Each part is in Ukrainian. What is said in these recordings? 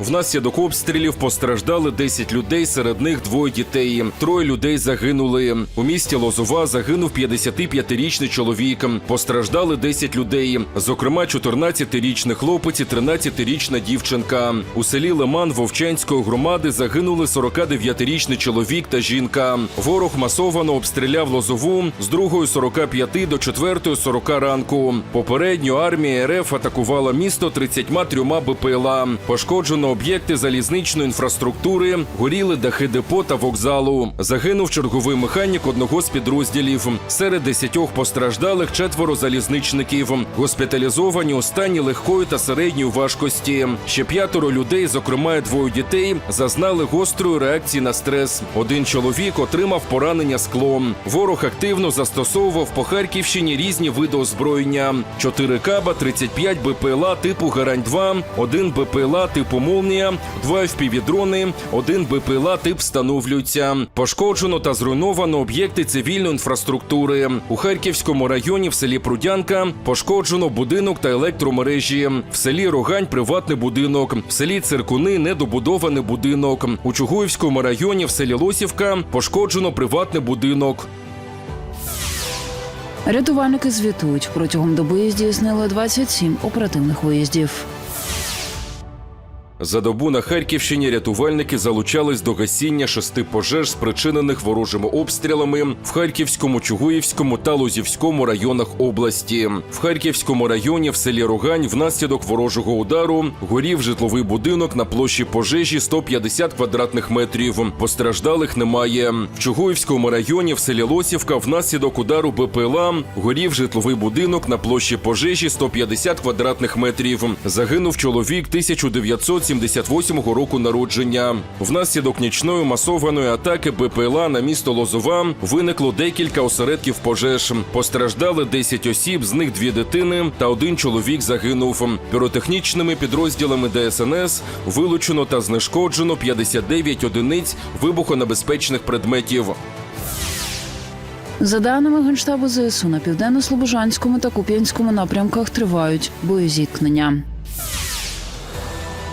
Внаслідок обстрілів постраждали 10 людей, серед них двоє дітей. Троє людей загинули. У місті Лозова загинув 55-річний чоловік. Постраждали 10 людей, зокрема 14-річний хлопець і 13-річна дівчинка. У селі Лиман Вовчанської громади загинули 49-річний чоловік та жінка. Ворог масовано обстріляв Лозову з 2.45 до 4.40 ранку. Попередньо армія РФ атакувала місто 33 БПЛА. Пошкоджено об'єкти залізничної інфраструктури, горіли дахи депо та вокзалу. Загинув черговий механік одного з підрозділів. Серед десятьох постраждалих четверо залізничників. Госпіталізовані у стані легкої та середньої важкості. Ще п'ятеро людей, зокрема двоє дітей, зазнали гострої реакції на стрес. Один чоловік отримав поранення склом. Ворог активно застосовував по Харківщині різні види озброєння: 4 каба, 35 БПЛА типу Гарань-2, 1 БПЛА типу Молнія, 2 FPV-дрони, 1 БПЛА тип встановлюються. Пошкоджено та зруйновано об'єкти цивільної інфраструктури. У Харківському районі в селі Прудянка пошкоджено будинок та електромережі. В селі Рогань приватний будинок. В селі Циркуни недобудований будинок. У Чугуївському районі в селі Лосівка пошкоджено приватний будинок. Рятувальники звітують протягом доби здійснили 27 оперативних виїздів. За добу на Харківщині рятувальники залучались до гасіння шести пожеж, спричинених ворожими обстрілами в Харківському, Чугуївському та Лозівському районах області. В Харківському районі в селі Рогань внаслідок ворожого удару горів житловий будинок на площі пожежі 150 квадратних метрів. Постраждалих немає. В Чугуївському районі в селі Лосівка внаслідок удару БПЛА горів житловий будинок на площі пожежі 150 квадратних метрів. Загинув чоловік 1900 78 року народження. Внаслідок нічної масованої атаки БПЛА на місто Лозова виникло декілька осередків пожеж. Постраждали 10 осіб, з них дві дитини та один чоловік загинув. Піротехнічними підрозділами ДСНС вилучено та знешкоджено 59 одиниць вибухонебезпечних предметів. За даними Генштабу ЗСУ, на південно-слобожанському та Куп'янському напрямках тривають боєзіткнення.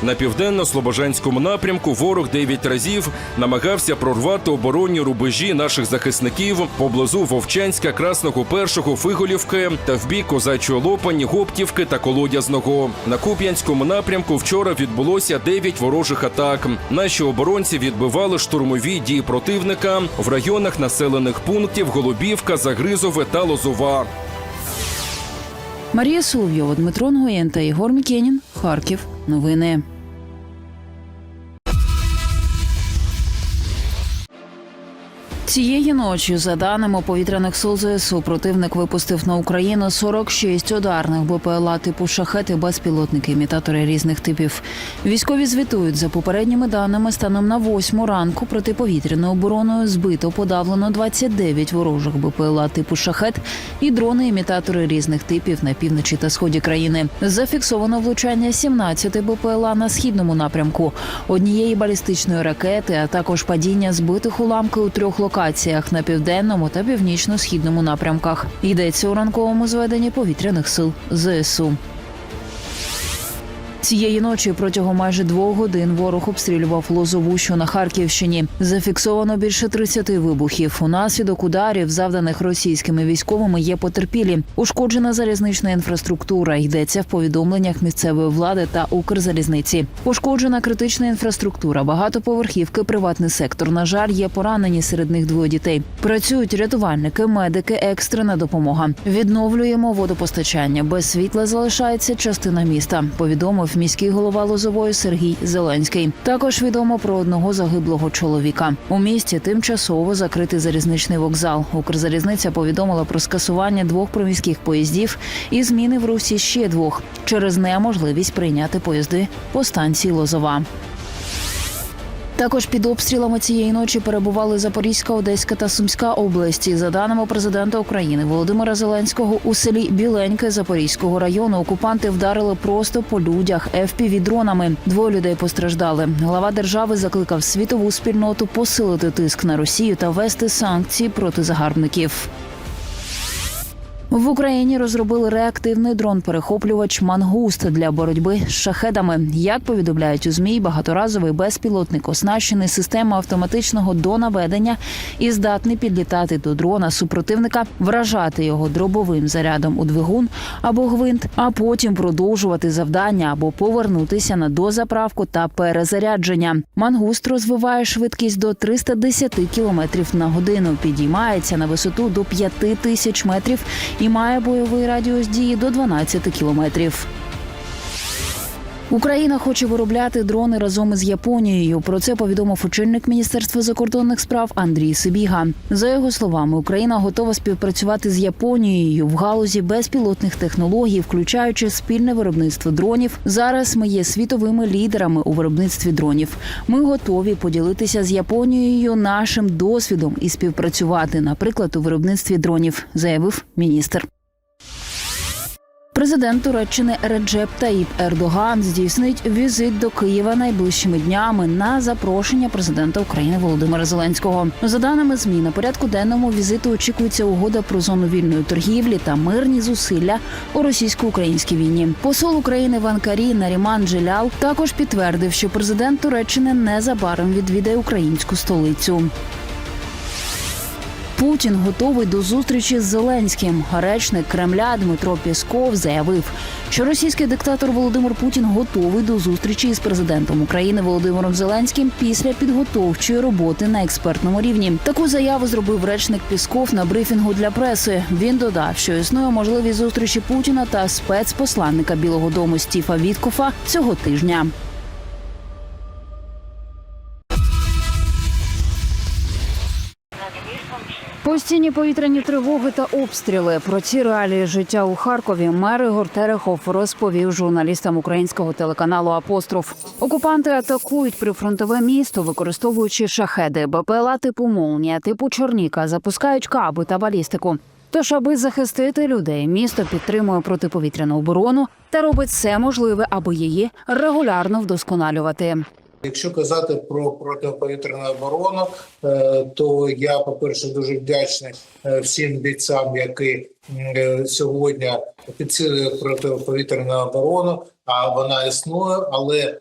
На південно-слобожанському напрямку ворог дев'ять разів намагався прорвати оборонні рубежі наших захисників поблизу Вовчанська, Красного Першого, Фиголівки та в бік Козачої Лопані, Гоптівки та Колодязного. На Куп'янському напрямку вчора відбулося дев'ять ворожих атак. Наші оборонці відбивали штурмові дії противника в районах населених пунктів Голубівка, Загризове та Лозова. Марія Соловйова, Дмитро Нгоєн та Ігор Мікенін. Харків. Новини. Цієї ночі, за даними повітряних сил ЗСУ, противник випустив на Україну 46 ударних БПЛА типу шахети, безпілотники, імітатори різних типів. Військові звітують за попередніми даними станом на восьму ранку протиповітряною обороною збито подавлено 29 ворожих БПЛА типу шахет і дрони-імітатори різних типів на півночі та сході країни. Зафіксовано влучання 17 БПЛА на східному напрямку, однієї балістичної ракети, а також падіння збитих уламки у трьох локаціях на південному та північно-східному напрямках. Йдеться у ранковому зведенні повітряних сил ЗСУ. Цієї ночі протягом майже двох годин ворог обстрілював Лозову, що на Харківщині. Зафіксовано більше 30 вибухів. Унаслідок ударів, завданих російськими військовими, є потерпілі. Ушкоджена залізнична інфраструктура. Йдеться в повідомленнях місцевої влади та Укрзалізниці. Пошкоджена критична інфраструктура, багатоповерхівки, приватний сектор. На жаль, є поранені серед них двоє дітей. Працюють рятувальники, медики, екстрена допомога. Відновлюємо водопостачання. Без світла залишається частина міста. Повідомив міський голова Лозової Сергій Зеленський. Також відомо про одного загиблого чоловіка. У місті тимчасово закритий залізничний вокзал. Укрзалізниця повідомила про скасування двох приміських поїздів і зміни в русі ще двох через неможливість прийняти поїзди по станції Лозова. Також під обстрілами цієї ночі перебували Запорізька, Одеська та Сумська області. За даними президента України Володимира Зеленського, у селі Біленьке Запорізького району окупанти вдарили просто по людях fpv дронами. Двоє людей постраждали. Глава держави закликав світову спільноту посилити тиск на Росію та ввести санкції проти загарбників. В Україні розробили реактивний дрон-перехоплювач Мангуст для боротьби з шахедами. Як повідомляють у змі, багаторазовий безпілотник оснащений системою автоматичного донаведення і здатний підлітати до дрона супротивника, вражати його дробовим зарядом у двигун або гвинт, а потім продовжувати завдання або повернутися на дозаправку та перезарядження. Мангуст розвиває швидкість до 310 км на годину, підіймається на висоту до 5 тисяч метрів і має бойовий радіус дії до 12 кілометрів. Україна хоче виробляти дрони разом із Японією. Про це повідомив очільник Міністерства закордонних справ Андрій Сибіга. За його словами, Україна готова співпрацювати з Японією в галузі безпілотних технологій, включаючи спільне виробництво дронів. Зараз ми є світовими лідерами у виробництві дронів. Ми готові поділитися з Японією нашим досвідом і співпрацювати, наприклад, у виробництві дронів, заявив міністр. Президент Туреччини Реджеп Таїп Ердоган здійснить візит до Києва найближчими днями на запрошення президента України Володимира Зеленського. За даними змі, на порядку денному візиту очікується угода про зону вільної торгівлі та мирні зусилля у російсько-українській війні. Посол України в Анкарі Наріман Джилял також підтвердив, що президент Туреччини незабаром відвідає українську столицю. Путін готовий до зустрічі з Зеленським. Речник Кремля Дмитро Пєсков заявив, що російський диктатор Володимир Путін готовий до зустрічі з президентом України Володимиром Зеленським після підготовчої роботи на експертному рівні. Таку заяву зробив речник Пісков на брифінгу для преси. Він додав, що існує можливість зустрічі Путіна та спецпосланника Білого Дому Стіфа Віткофа цього тижня. Постійні повітряні тривоги та обстріли про ці реалії життя у Харкові мер Ігор Терехов розповів журналістам українського телеканалу Апостроф. Окупанти атакують прифронтове місто, використовуючи шахеди, БПЛА типу Молнія, типу Чорніка, запускають каби та балістику. Тож, аби захистити людей, місто підтримує протиповітряну оборону та робить все можливе, аби її регулярно вдосконалювати. Якщо казати про протиповітряну оборону, е, то я, по-перше, дуже вдячний е, всім бійцям, які е, сьогодні підсилюють протиповітряну оборону. А вона існує, але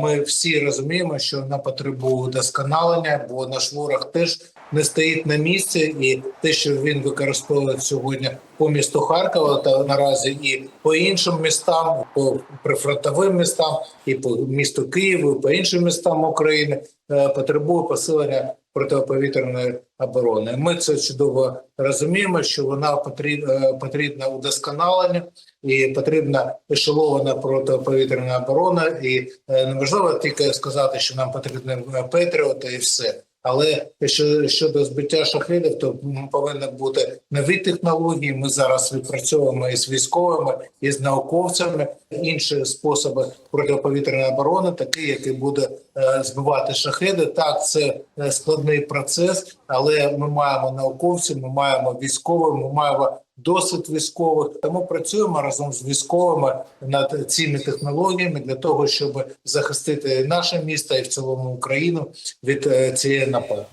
ми всі розуміємо, що вона потребує удосконалення, бо наш ворог теж не стоїть на місці, і те, що він використовує сьогодні по місту Харкова, та наразі і по іншим містам, по прифронтовим містам, і по місту Києву, і по іншим містам України, е, потребує посилення протиповітряної оборони. Ми це чудово розуміємо, що вона потрібна потрібна удосконалення і потрібна ешелована протиповітряна оборона. І е, неможливо тільки сказати, що нам потрібні Петріоти і все. Але що щодо збиття шахедів, то повинні бути нові технології. Ми зараз відпрацьовуємо із військовими, і з науковцями інші способи протиповітряної оборони, такі, які буде е, збивати шахеди. Так, це е, складний процес, але ми маємо науковців, ми маємо військових, ми маємо досвід військових. Тому працюємо разом з військовими над цими технологіями для того, щоб захистити наше місто і в цілому Україну від е, цієї напади.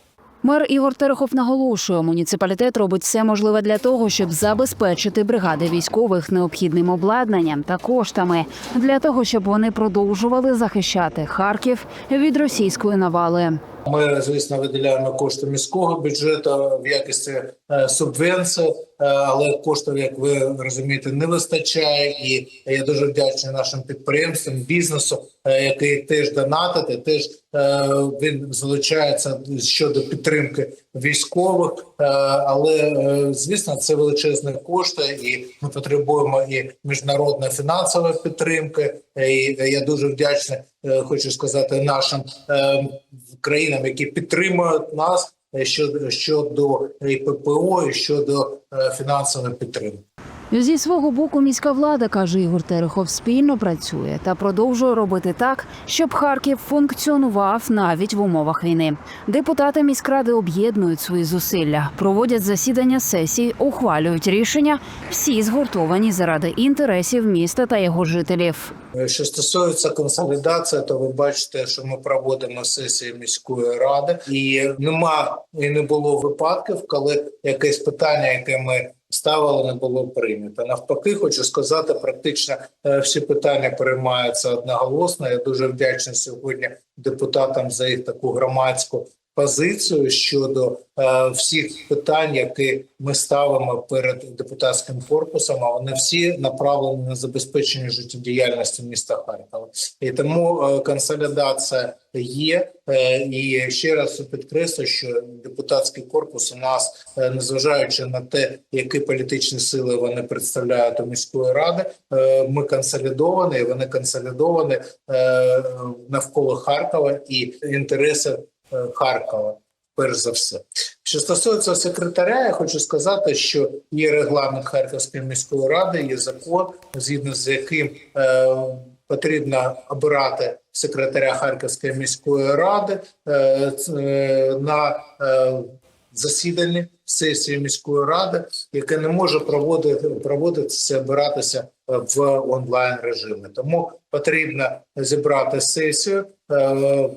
Мер Ігор Терехов наголошує, муніципалітет робить все можливе для того, щоб забезпечити бригади військових необхідним обладнанням та коштами для того, щоб вони продовжували захищати Харків від російської навали. Ми, звісно, виділяємо кошти міського бюджету в якості е, субвенції, е, але коштів, як ви розумієте, не вистачає. І я дуже вдячний нашим підприємствам, бізнесу, е, який теж донатити, теж він залучається щодо підтримки військових. Е, але е, звісно, це величезні кошти, і ми потребуємо і міжнародної фінансової підтримки. І я дуже вдячний, е, хочу сказати, нашим е, країнам, які підтримують нас е, щодо щодо ППО, і щодо е, фінансової підтримки. Зі свого боку, міська влада каже Ігор Терехов, спільно працює та продовжує робити так, щоб Харків функціонував навіть в умовах війни. Депутати міськради об'єднують свої зусилля, проводять засідання сесій, ухвалюють рішення. Всі згуртовані заради інтересів міста та його жителів. Що стосується консолідації, то ви бачите, що ми проводимо сесії міської ради, і нема і не було випадків, коли якесь питання, яке ми ставили, не було прийнято. Навпаки, хочу сказати, практично е, всі питання приймаються одноголосно. Я дуже вдячний сьогодні депутатам за їх таку громадську позицію щодо е, всіх питань, які ми ставимо перед депутатським корпусом. А вони всі направлені на забезпечення життєдіяльності міста Харкова. І тому е, консолідація є. Е, і ще раз підкреслю, що депутатський корпус у нас, е, незважаючи на те, які політичні сили вони представляють у міської ради, е, ми консолідовані. Вони консолідовані е, навколо Харкова і інтереси Харкова. Перш за все, що стосується секретаря, я хочу сказати, що є регламент Харківської міської ради, є закон, згідно з яким е, потрібно обирати секретаря Харківської міської ради е, е, на е, засіданні сесії міської ради, яке не може проводити проводитися, обиратися в онлайн режимі. Тому потрібно зібрати сесію, е,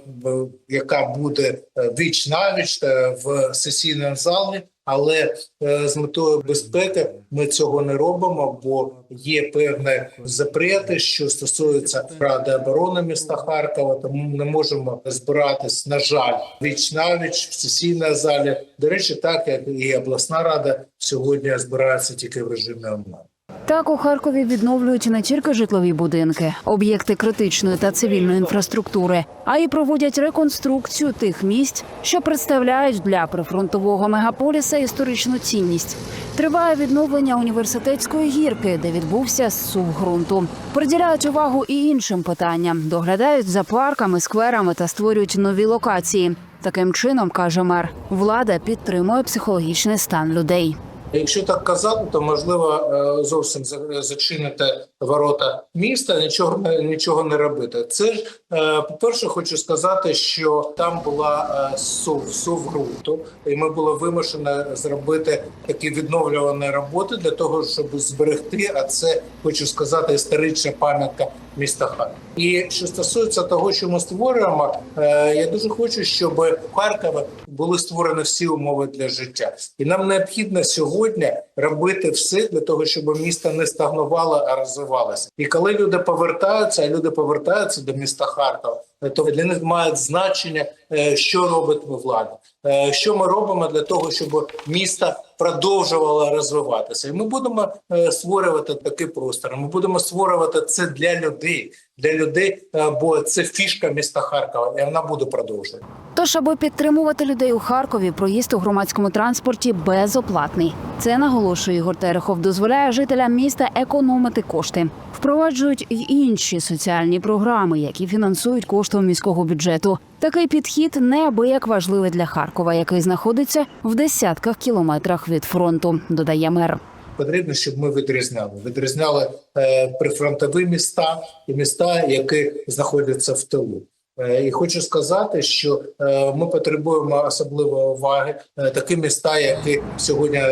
яка буде віч навіч е, в сесійному залі. Але е, з метою безпеки ми цього не робимо, бо є певні запрети, що стосуються ради оборони міста Харкова. Тому не можемо збиратись, на жаль, віч навіч в сесійній залі. До речі, так як і обласна рада сьогодні збирається тільки в режимі онлайн. Так у Харкові відновлюють не тільки житлові будинки, об'єкти критичної та цивільної інфраструктури, а й проводять реконструкцію тих місць, що представляють для прифронтового мегаполіса історичну цінність. Триває відновлення університетської гірки, де відбувся зсув ґрунту. Приділяють увагу і іншим питанням: доглядають за парками, скверами та створюють нові локації. Таким чином, каже мер, влада підтримує психологічний стан людей. Якщо так казати, то можливо е, зовсім зачинити ворота міста, нічого нічого не робити. Це ж е, по-перше, хочу сказати, що там була е, сув, сув ґрунту, і ми були вимушені зробити такі відновлювані роботи для того, щоб зберегти. А це хочу сказати, історична пам'ятка міста Харкова. І що стосується того, що ми створюємо, е, я дуже хочу, щоб у Харкові були створені всі умови для життя, і нам необхідно сьогодні робити все для того, щоб місто не стагнувало, а розвивалося. І коли люди повертаються, а люди повертаються до міста Харкова, то для них має значення, е, що робить влада, Е, що ми робимо для того, щоб місто продовжувало розвиватися. І ми будемо е, створювати такий простор. Ми будемо створювати це для людей, для людей, е, бо це фішка міста Харкова, і вона буде продовжувати. Тож, аби підтримувати людей у Харкові, проїзд у громадському транспорті безоплатний. Це наголошує Ігор Терехов, дозволяє жителям міста економити кошти. Впроваджують й інші соціальні програми, які фінансують коштом міського бюджету. Такий підхід неабияк важливий для Харкова, який знаходиться в десятках кілометрах від фронту, додає мер. Потрібно, щоб ми відрізняли. Відрізняли е, прифронтові міста і міста, які знаходяться в тилу. Е, І хочу сказати, що е, ми потребуємо особливої уваги е, такі міста, які сьогодні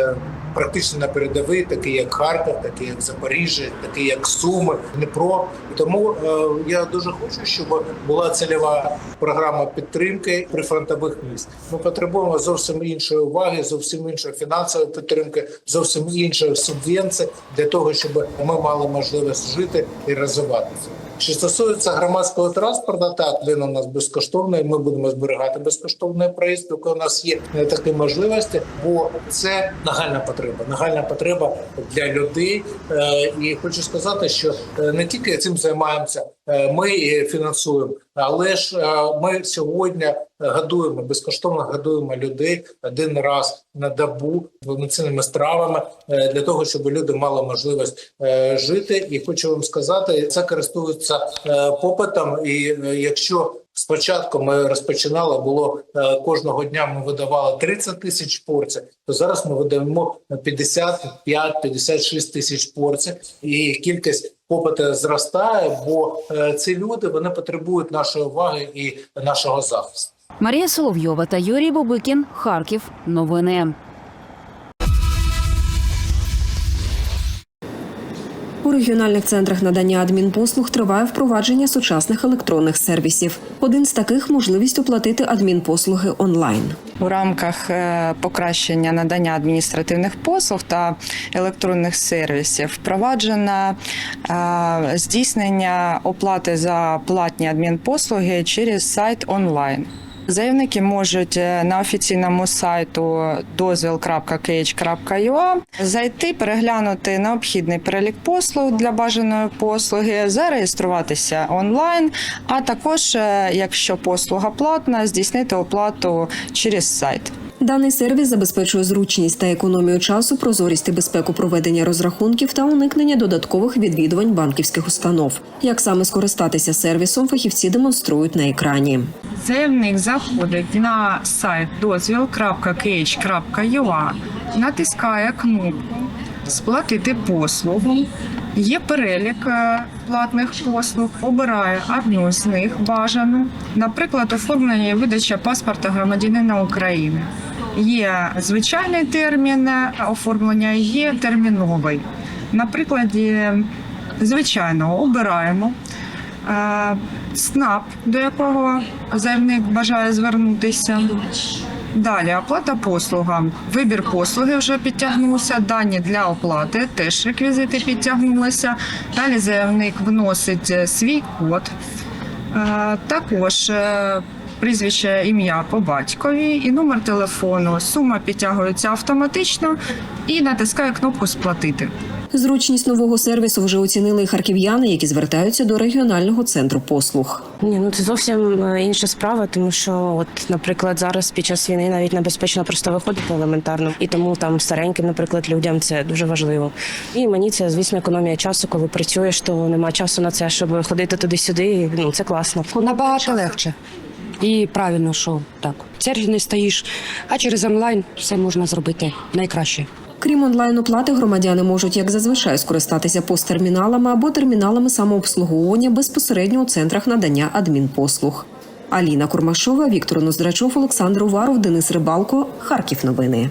практично на передовій, такі як Харків, такі як Запоріжжя, такі як Суми, Дніпро. Тому е, я дуже хочу, щоб була цільова програма підтримки прифронтових міст. Ми потребуємо зовсім іншої уваги, зовсім іншої фінансової підтримки, зовсім іншої субвенції для того, щоб ми мали можливість жити і розвиватися. Що стосується громадського транспорту, так він у нас безкоштовний. Ми будемо зберігати безкоштовний проїзд, поки у нас є е, такі можливості, бо це нагальна потреба. Нагальна потреба для людей. Е, І хочу сказати, що е, не тільки цим займаємося, е, ми фінансуємо, але ж ми сьогодні годуємо безкоштовно годуємо людей один раз на добу повноцінними стравами для того, щоб люди мали можливість жити. І хочу вам сказати, це користується попитом. І якщо Спочатку ми розпочинали, було е, кожного дня ми видавали 30 тисяч порцій, то зараз ми видаємо 55-56 тисяч порцій, і кількість попиту зростає, бо е, ці люди вони потребують нашої уваги і нашого захисту. Марія Соловйова та Юрій Бобикін. Харків. Новини. Регіональних центрах надання адмінпослуг триває впровадження сучасних електронних сервісів. Один з таких можливість оплатити адмінпослуги онлайн. У рамках е, покращення надання адміністративних послуг та електронних сервісів впроваджено е, здійснення оплати за платні адмінпослуги через сайт онлайн. Заявники можуть е, на офіційному сайту дозвіл.kh.ua зайти, переглянути необхідний перелік послуг для бажаної послуги, зареєструватися онлайн, а також, е, якщо послуга платна, здійснити оплату через сайт. Даний сервіс забезпечує зручність та економію часу, прозорість і безпеку проведення розрахунків та уникнення додаткових відвідувань банківських установ. Як саме скористатися сервісом, фахівці демонструють на екрані. Заявник заходить на сайт дозвіл.kh.ua, натискає кнопку Сплатити послугу. Є перелік е, платних послуг, обирає одну з них бажану, наприклад, оформлення і видача паспорта громадянина України. Є звичайний термін оформлення, є терміновий. На прикладі звичайного обираємо е, СНАП, до якого заявник бажає звернутися. Далі оплата послугам. Вибір послуги вже підтягнувся. Дані для оплати теж реквізити підтягнулися. Далі заявник вносить свій код. Е, Також е, прізвище, ім'я по батькові і номер телефону. Сума підтягується автоматично і натискає кнопку Сплатити. Зручність нового сервісу вже оцінили і харків'яни, які звертаються до регіонального центру послуг. Ні, ну це зовсім е, інша справа, тому що, от, наприклад, зараз під час війни навіть небезпечно просто виходити елементарно, і тому там стареньким, наприклад, людям це дуже важливо. І мені це, звісно, економія часу, коли працюєш, то нема часу на це, щоб ходити туди-сюди. і, Ну це класно. Набагато легше. І правильно, що так. Черги не стоїш, а через онлайн все можна зробити найкраще. Крім онлайн-оплати, громадяни можуть, як зазвичай, скористатися посттерміналами або терміналами самообслуговування безпосередньо у центрах надання адмінпослуг. Аліна Курмашова, Віктор Ноздрачов, Олександр Уваров, Денис Рибалко. Харків новини.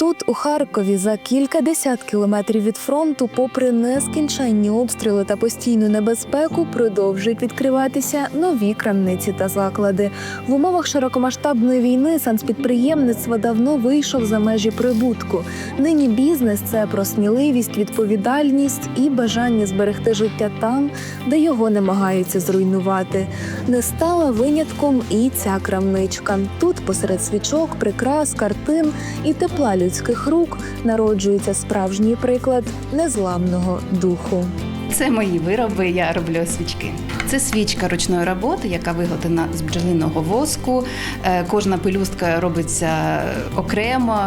Тут, у Харкові, за кількадесят кілометрів від фронту, попри нескінченні обстріли та постійну небезпеку, продовжують відкриватися нові крамниці та заклади. В умовах широкомасштабної війни санспідприємництво давно вийшов за межі прибутку. Нині бізнес це про сміливість, відповідальність і бажання зберегти життя там, де його намагаються зруйнувати. Не стала винятком і ця крамничка. Тут посеред свічок, прикрас, картин і тепла людських рук народжується справжній приклад незламного духу. Це мої вироби, я роблю свічки. Це свічка ручної роботи, яка виготовлена з бджолиного воску. Е, Кожна пелюстка робиться окремо,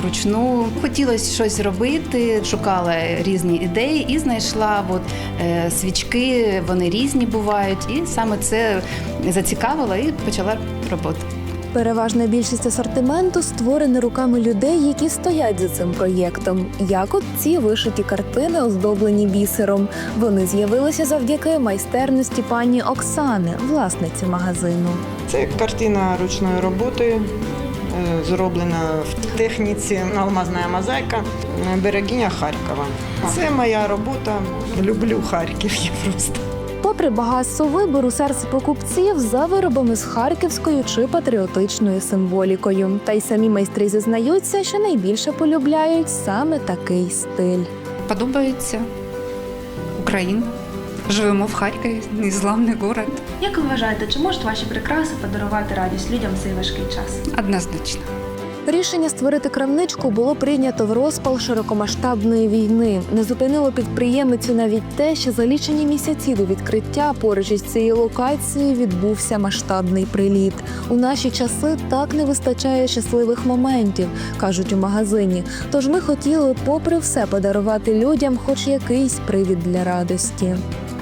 вручну. Хотілося щось робити, шукала різні ідеї і знайшла от, е, свічки, вони різні бувають. І саме це зацікавило і почала роботу. Переважна більшість асортименту створена руками людей, які стоять за цим проєктом. Як от ці вишиті картини, оздоблені бісером. Вони з'явилися завдяки майстерності пані Оксани, власниці магазину. Це картина ручної роботи, е, зроблена в техніці алмазна мозаїка берегиня Харкова. Це моя робота. Люблю Харків я просто. Попри багатство вибору, серце покупців за виробами з харківською чи патріотичною символікою. Та й самі майстри зізнаються, що найбільше полюбляють саме такий стиль. Подобається Україна. Живемо в Харкові, незламний город. Як ви вважаєте, чи можуть ваші прикраси подарувати радість людям в цей важкий час? Однозначно. Рішення створити крамничку було прийнято в розпал широкомасштабної війни. Не зупинило підприємицю навіть те, що за лічені місяці до відкриття поруч із цією локацією відбувся масштабний приліт. У наші часи так не вистачає щасливих моментів, кажуть у магазині. Тож ми хотіли, попри все, подарувати людям хоч якийсь привід для радості.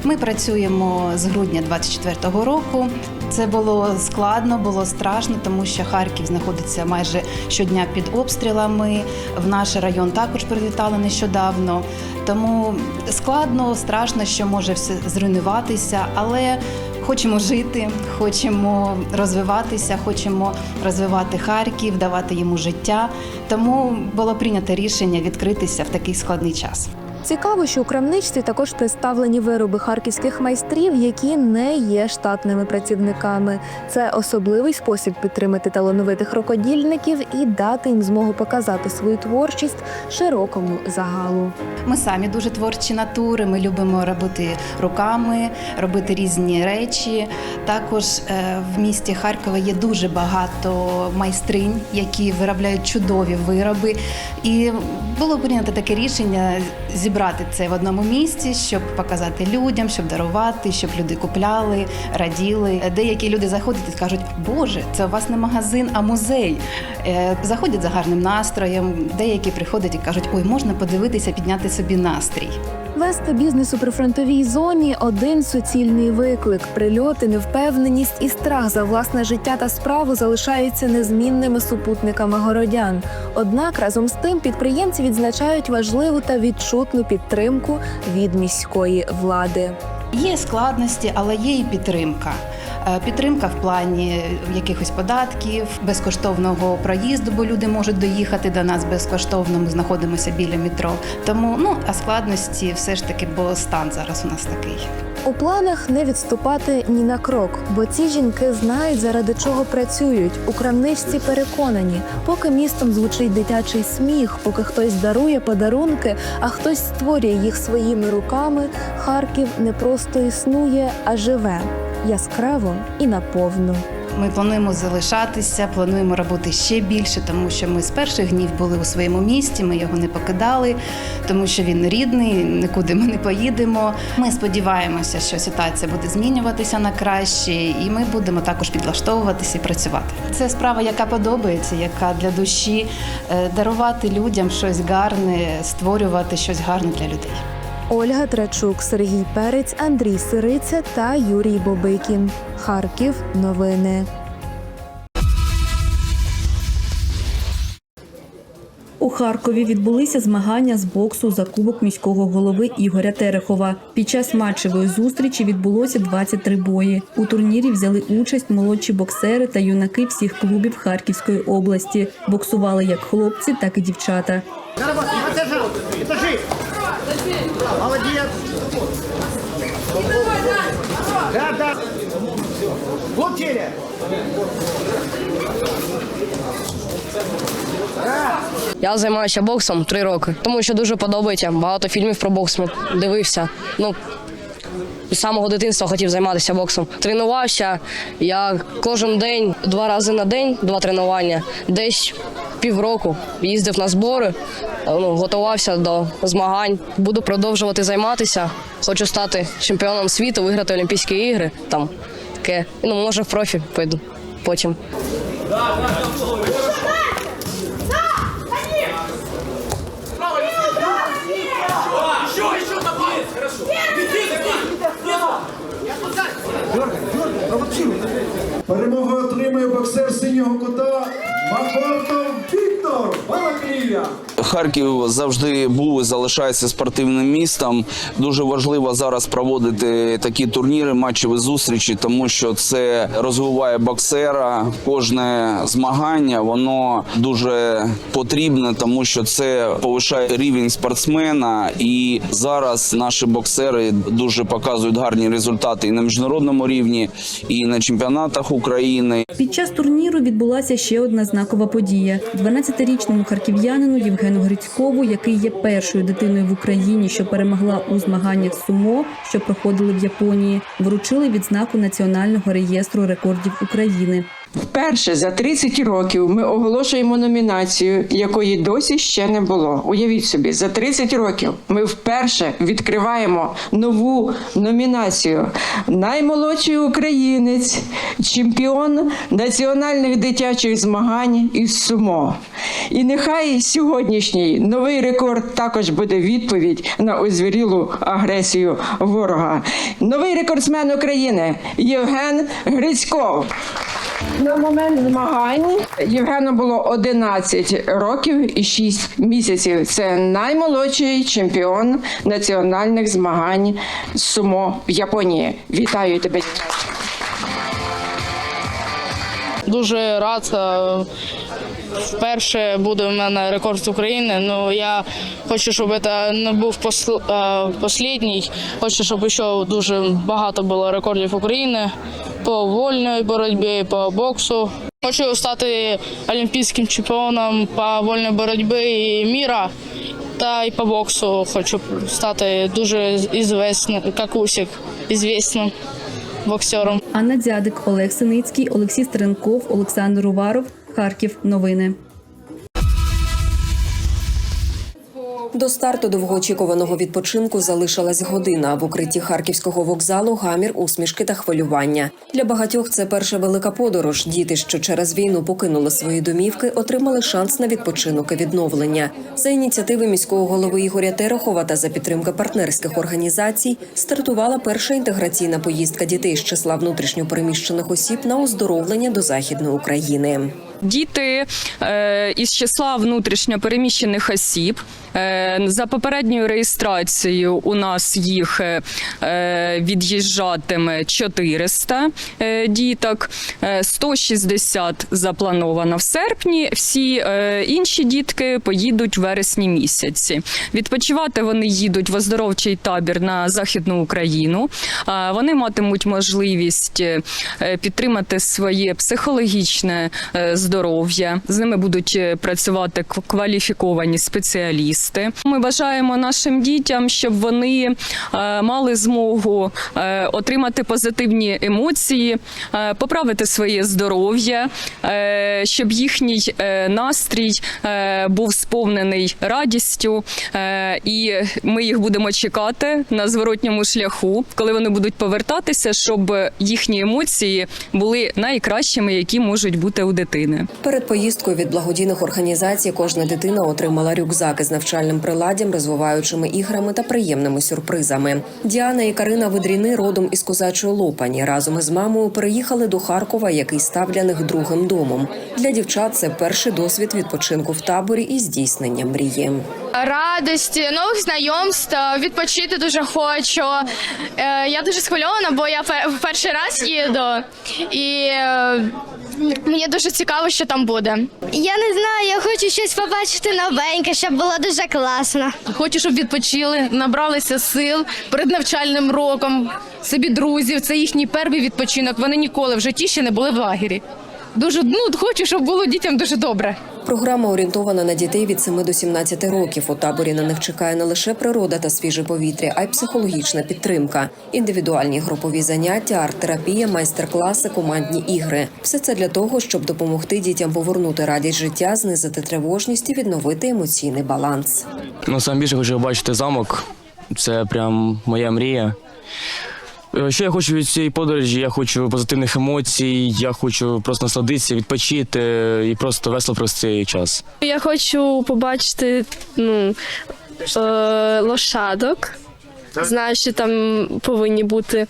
Ми працюємо з грудня 24-го року. Це було складно, було страшно, тому що Харків знаходиться майже щодня під обстрілами. В наш район також прилітали нещодавно. Тому складно, страшно, що може все зруйнуватися, але хочемо жити, хочемо розвиватися, хочемо розвивати Харків, давати йому життя. Тому було прийнято рішення відкритися в такий складний час. Цікаво, що у крамничці також представлені вироби харківських майстрів, які не є штатними працівниками. Це особливий спосіб підтримати талановитих рукодільників і дати їм змогу показати свою творчість широкому загалу. Ми самі дуже творчі натури. Ми любимо робити руками, робити різні речі. Також е, в місті Харкова є дуже багато майстринь, які виробляють чудові вироби. І було прийнято таке рішення зібрати це в одному місці, щоб показати людям, щоб дарувати, щоб люди купляли, раділи. Деякі люди заходять і кажуть, Боже, це у вас не магазин, а музей. Е, Заходять за гарним настроєм. Деякі приходять і кажуть, ой, можна подивитися, підняти собі настрій. Вести бізнес у прифронтовій зоні один суцільний виклик. Прильоти, невпевненість і страх за власне життя та справу залишаються незмінними супутниками городян. Однак разом з тим підприємці відзначають важливу та відчутну підтримку від міської влади. Є складності, але є і підтримка. Е, Підтримка в плані якихось податків, безкоштовного проїзду, бо люди можуть доїхати до нас безкоштовно. Ми знаходимося біля метро. Тому ну а складності все ж таки, бо стан зараз у нас такий. У планах не відступати ні на крок, бо ці жінки знають, заради чого працюють. У крамничці переконані, поки містом звучить дитячий сміх, поки хтось дарує подарунки, а хтось створює їх своїми руками. Харків не просто існує, а живе яскраво і наповну. Ми плануємо залишатися, плануємо робити ще більше, тому що ми з перших днів були у своєму місті. Ми його не покидали, тому що він рідний, нікуди ми не поїдемо. Ми сподіваємося, що ситуація буде змінюватися на краще, і ми будемо також підлаштовуватися і працювати. Це справа, яка подобається, яка для душі Е, дарувати людям щось гарне, створювати щось гарне для людей. Ольга Трачук, Сергій Перець, Андрій Сириця та Юрій Бобикін. Харків. Новини. У Харкові відбулися змагання з боксу за кубок міського голови Ігоря Терехова. Під час матчевої зустрічі відбулося 23 бої. У турнірі взяли участь молодші боксери та юнаки всіх клубів Харківської області. Боксували як хлопці, так і дівчата. Я займаюся боксом три роки, тому що дуже подобається. Багато фільмів про бокс дивився. Ну з самого дитинства хотів займатися боксом. Тренувався я кожен день, два рази на день, два тренування, десь півроку. Їздив на збори, ну, готувався до змагань. Буду продовжувати займатися. Хочу стати чемпіоном світу, виграти Олімпійські ігри. Там таке. Ну, може, в профі пойду потім. Перемогу отримує боксер синього кута Макортов Віктор Балаклія. Харків завжди був і залишається спортивним містом. Дуже важливо зараз проводити такі турніри, матчеві зустрічі, тому що це розвиває боксера. Кожне змагання воно дуже потрібне, тому що це повишає рівень спортсмена. І зараз наші боксери дуже показують гарні результати і на міжнародному рівні, і на чемпіонатах України. Під час турніру відбулася ще одна знакова подія: 12-річному харків'янину Євгену Грицькову, який є першою дитиною в Україні, що перемогла у змаганнях сумо, що проходили в Японії, вручили відзнаку Національного реєстру рекордів України. Вперше за 30 років ми оголошуємо номінацію, якої досі ще не було. Уявіть собі, за 30 років ми вперше відкриваємо нову номінацію Наймолодший українець, чемпіон національних дитячих змагань із сумо. І нехай сьогоднішній новий рекорд також буде відповідь на озвірілу агресію ворога. Новий рекордсмен України Євген Грицьков. На момент змагань Євгену було 11 років і 6 місяців. Це наймолодший чемпіон національних змагань сумо в Японії. Вітаю тебе. Дуже рад. Е, Вперше буде в мене рекорд України. Ну я хочу, щоб це не був посл- е, останній. Хочу, щоб ще дуже багато було рекордів України по вольній боротьбі, по боксу. Хочу стати олімпійським чемпіоном по вольній боротьбі і міра. Та й по боксу хочу стати дуже ізвісним, як Усік, ізвісним боксером. Анна Дзядик, Олег Синицький, Олексій Стренков, Олександр Уваров. Харків. Новини. До старту довгоочікуваного відпочинку залишилась година. В укритті харківського вокзалу гамір, усмішки та хвилювання. Для багатьох це перша велика подорож. Діти, що через війну покинули свої домівки, отримали шанс на відпочинок і відновлення. За ініціативи міського голови Ігоря Терехова та за підтримки партнерських організацій стартувала перша інтеграційна поїздка дітей з числа внутрішньопереміщених осіб на оздоровлення до західної України. Діти е, із числа внутрішньо переміщених осіб. Е, за попередньою реєстрацією у нас їх е, е, від'їжджатиме 400 е, діток, е, 160 заплановано в серпні. Всі е, інші дітки поїдуть в вересні місяці. Відпочивати вони їдуть в оздоровчий табір на західну Україну. Е, Вони матимуть можливість е, підтримати своє психологічне е, здоров'я. З ними будуть е, працювати кваліфіковані спеціалісти. Ми бажаємо нашим дітям, щоб вони е, мали змогу е, отримати позитивні емоції, е, поправити своє здоров'я, щоб їхній настрій був сповнений радістю. І ми їх будемо чекати на зворотньому шляху, коли вони будуть повертатися, щоб їхні емоції були найкращими, які можуть бути у дитини. Перед поїздкою від благодійних організацій кожна дитина отримала рюкзаки з навчальним приладдям, розвиваючими іграми та приємними сюрпризами. Діана і Карина Ведріни родом із козачої Лопані. Разом із мамою переїхали до Харкова, який став для них другим домом. Для дівчат це перший досвід відпочинку в таборі і здійснення мрії. радості, нових знайомств, відпочити дуже хочу. Е, Я дуже схвильована, бо я в перший раз їду, і е, мені дуже цікаво, що там буде. Я не знаю, я хочу щось побачити новеньке, щоб було дуже класно. Хочу, щоб відпочили, набралися сил перед навчальним роком, собі друзів. Це їхній перший відпочинок. Вони ніколи в житті ще не були в лагері. Дуже ну хочу, щоб було дітям дуже добре. Програма орієнтована на дітей від 7 до 17 років. У таборі на них чекає не лише природа та свіже повітря, а й психологічна підтримка, індивідуальні групові заняття, арт-терапія, майстер-класи, командні ігри. Все це для того, щоб допомогти дітям повернути радість життя, знизити тривожність і відновити емоційний баланс. Ну, сам більше хочу бачити замок. Це прям моя мрія. Е, Що я хочу від цієї подорожі? Я хочу позитивних емоцій, я хочу просто насладитися, відпочити і просто весело провести цей час. Я хочу побачити ну, е, лошадок. Знаю, що там повинні бути.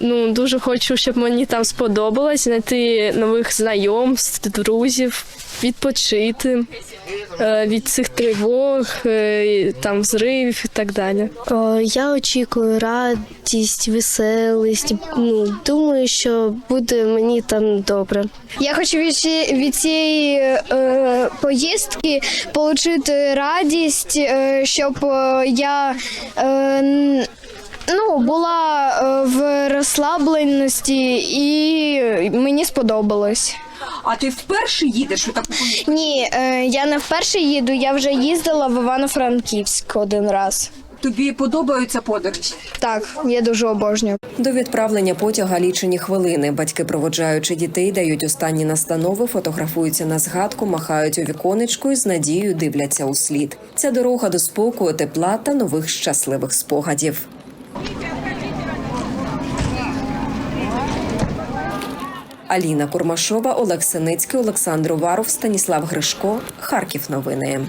Ну, дуже хочу, щоб мені там сподобалось, знайти нових знайомств, друзів, відпочити е, від цих тривог, е, там взривів і так далі. Я очікую радість, веселість. Ну думаю, що буде мені там добре. Я хочу від, від цієї е, поїздки отримати радість, е, щоб я. Е, Ну, була е, в розслабленості і мені сподобалось. А ти вперше їдеш у таку поїздку? Ні, е, я не вперше їду, я вже їздила в Івано-Франківськ один раз. Тобі подобаються подорожі? Так, я дуже обожнюю. До відправлення потяга лічені хвилини. Батьки, проводжаючи дітей, дають останні настанови, фотографуються на згадку, махають у віконечку і з надією дивляться у слід. Ця дорога до спокою, тепла та нових щасливих спогадів. Аліна Курмашова, Олег Синицький, Олександр Уваров, Станіслав Гришко. Харків. Новини.